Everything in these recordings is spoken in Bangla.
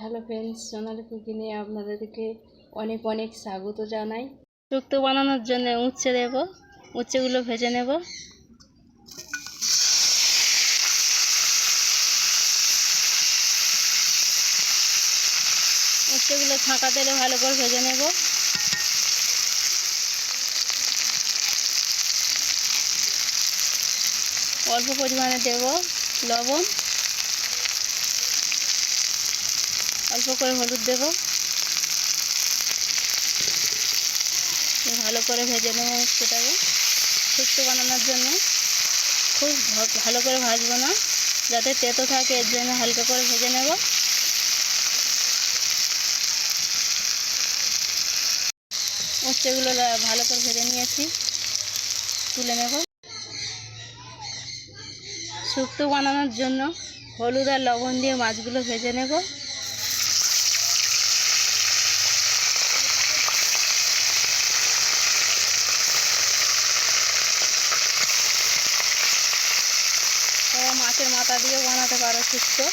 হ্যালো ফ্রেন্ডস সোনালি কুকিংয়ে আপনাদেরকে অনেক অনেক স্বাগত জানাই। শুক্তো বানানোর জন্য উচ্ছে দেব, উচ্ছেগুলো ভেজে নেব। উচ্ছেগুলো ফাঁকা তেলে ভালো করে ভেজে নেব। অল্প পরিমাণে দেব লবণ। অল্প করে হলুদ দেব। ভালো করে ভেজে নেব সেটাকে শুক্তো বানানোর জন্য। খুব ভালো করে ভাজবো না। যাতে তেতো থাকে, এর জন্য হালকা করে ভেজে নেব। উচ্ছেগুলো ভালো করে ভেজে নিয়েছি। তুলে নেব। শুক্তো বানানোর জন্য হলুদ আর লবণ দিয়ে মাছগুলো ভেজে নেব তোমরা মাছের মাথা দিয়েও বানাতে পারো শুক্তো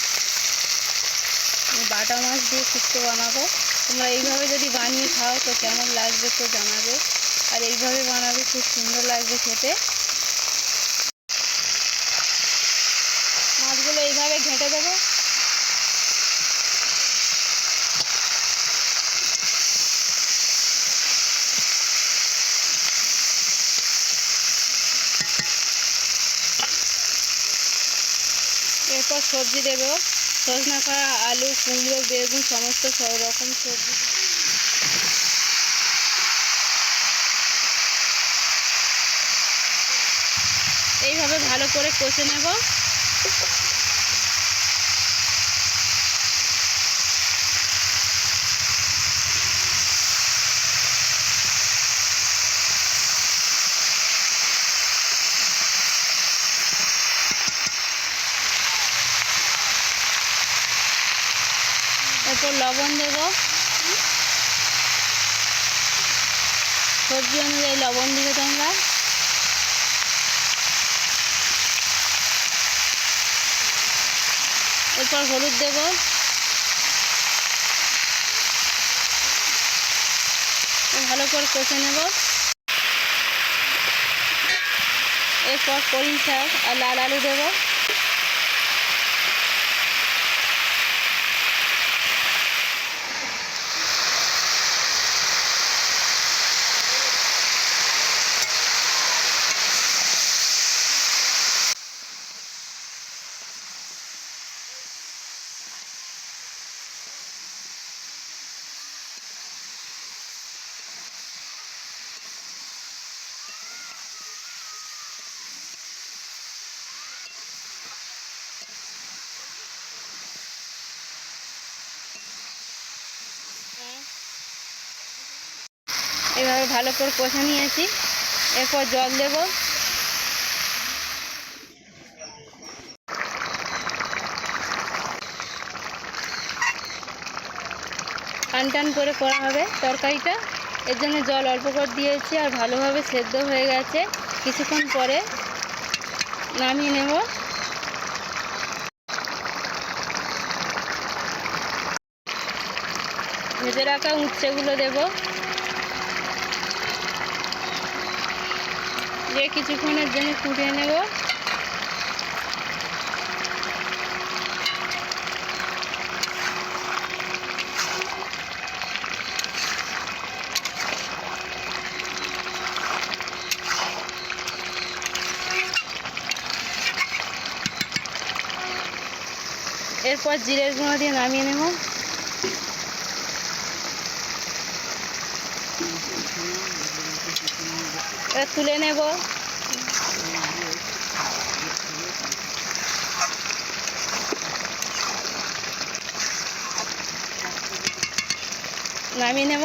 বাটা মাছ দিয়ে শুক্তো বানাবো। তোমরা এইভাবে যদি বানিয়ে খাও তো কেমন লাগবে তো জানাবে। আর এইভাবে বানাবে খুব সুন্দর লাগবে খেতে। মাছগুলো এইভাবে ঘেঁটে দেবো। এরপর সবজি দেবো। সজনা খাড়া আলু, কুমড়ো, বেগুন, সমস্ত সব রকম সবজি। এইভাবে ভালো করে কষে নেব। লবণ দেব। সবজি অনুযায়ী লবণ দিবে তোমরা। এরপর হলুদ দেব। ভালো করে কষে নেব। এরপর কড়ি শাক আর লাল আলু দেবো। এভাবে ভালো করে কষে নিয়েছি। এরপর জল দেব। টান টান করে করা হবে তরকারিটা। এর জন্য জল অল্প করে দিয়েছি আর ভালোভাবে সেদ্ধ হয়ে গেছে। কিছুক্ষণ পরে নামিয়ে নেব। ভেজে রাখা উচ্ছেগুলো দেবো। দিয়ে কিছুক্ষণের জন্য ফুটিয়ে নেব। এরপর জিরের গুঁড়ো দিয়ে নামিয়ে নেব। তুলে নেব। নামিয়ে নেব।